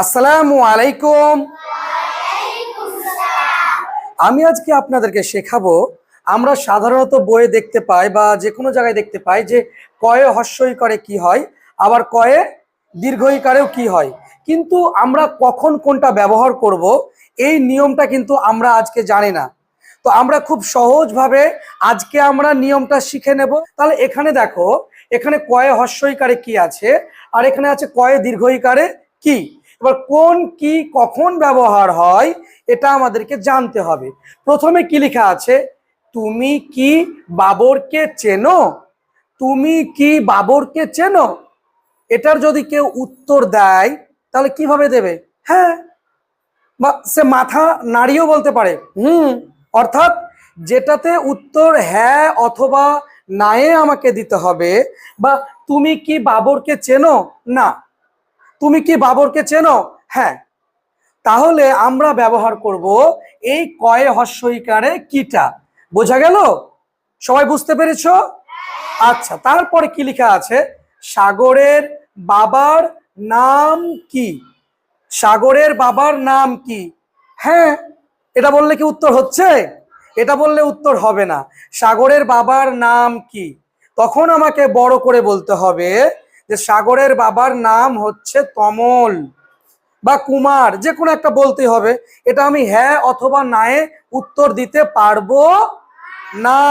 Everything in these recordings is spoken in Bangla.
আসসালামু আলাইকুম। আমি আজকে আপনাদেরকে শেখাবো, আমরা সাধারণত বইয়ে দেখতে পাই বা যে কোনো জায়গায় দেখতে পাই যে কয়ে হস্যই করে কি হয়, আবার কয়ে দীর্ঘইকারেও কি হয়। কিন্তু আমরা কখন কোনটা ব্যবহার করব, এই নিয়মটা কিন্তু আমরা আজকে জানি না। তো আমরা খুব সহজভাবে আজকে আমরা নিয়মটা শিখে নেব। তাহলে এখানে দেখো, এখানে কয়ে হস্যইকারে কি আছে, আর এখানে আছে কয়ে দীর্ঘইকারে কি? এবার কোন কি কখন ব্যবহার হয়, এটা আমাদেরকে জানতে হবে। প্রথমে কি লেখা আছে? তুমি কি বাবরকে চেনো? তুমি কি বাবরকে চেনো? এটার যদি কেউ উত্তর দেয়, তাহলে কীভাবে দেবে? হ্যাঁ। বা সে মাথা নাড়িয়েও বলতে পারে, হুম। অর্থাৎ যেটাতে উত্তর হ্যাঁ অথবা নায়ে আমাকে দিতে হবে বা তুমি কি বাবরকে চেনো? না। তুমি কি বাবরকে চেনো? হ্যাঁ। তাহলে আমরা ব্যবহার করব এই কয়ে হস্যইকারে কিটা। বোঝা গেল? সবাই বুঝতে পেরেছ? আচ্ছা তারপরে কি লেখা আছে? সাগরের বাবার নাম কি? সাগরের বাবার নাম কি? হ্যাঁ এটা বললে কি উত্তর হচ্ছে? এটা বললে উত্তর হবে না। সাগরের বাবার নাম কি? তখন আমাকে বড় করে বলতে হবে যে সাগরের বাবার নাম হচ্ছে তমল বা কুমার, যে কোনো একটা বলতে হবে। এটা আমি হ্যাঁ অথবা নায়ে উত্তর দিতে পারব না।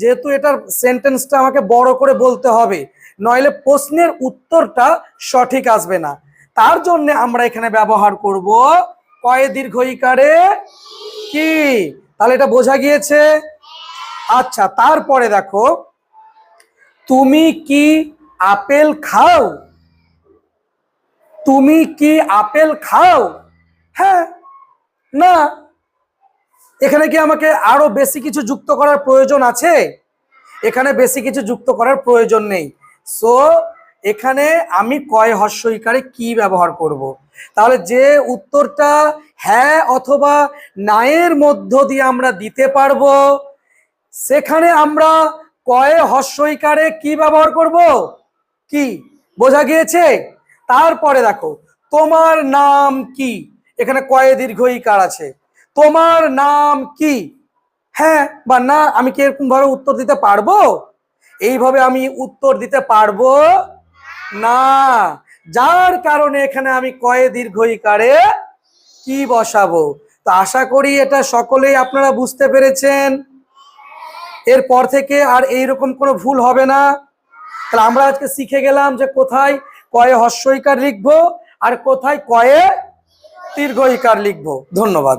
যেহেতু এটার সেন্টেন্সটা আমাকে বড় করে বলতে হবে, নইলে প্রশ্নের উত্তরটা সঠিক আসবে না। তার জন্য আমরা এখানে ব্যবহার করব কয়ে দীর্ঘ ইকারে কি? তাহলে এটা বোঝা গিয়েছে? আচ্ছা তারপরে দেখো, তুমি কি আপেল খাও। তুমি কি আপেল খাও? হ্যাঁ না। এখানে কি আমাকে আরও বেশি কিছু যুক্ত করার প্রয়োজন আছে? এখানে বেশি কিছু যুক্ত করার প্রয়োজন নেই। সো এখানে আমি কয় হস্যইকারে কি ব্যবহার করব। তাহলে যে উত্তরটা হ্যাঁ অথবা নায়ের মধ্য দিয়ে আমরা দিতে পারব, সেখানে আমরা কয়ে হস্যইকারে কি ব্যবহার করব? কি? বোঝা গিয়েছে? তারপরে দেখো, তোমার নাম কি? এখানে কয়ে দীর্ঘ ইকার আছে? তোমার নাম কি? হ্যাঁ বা না, আমি কি এরকম ভাবে উত্তর দিতে পারব? এইভাবে আমি উত্তর দিতে পারব না। যার কারণে এখানে আমি কয়ে দীর্ঘ ইকারে কি বসাবো? তো আশা করি এটা সকলেই আপনারা বুঝতে পেরেছেন। এরপর থেকে আর এইরকম কোনো ভুল হবে না। তাহলে আমরা আজকে শিখে গেলাম যে কোথায় কয়ে হস্যইকার লিখব আর কোথায় কয়ে দীর্ঘ ইকার লিখব। ধন্যবাদ।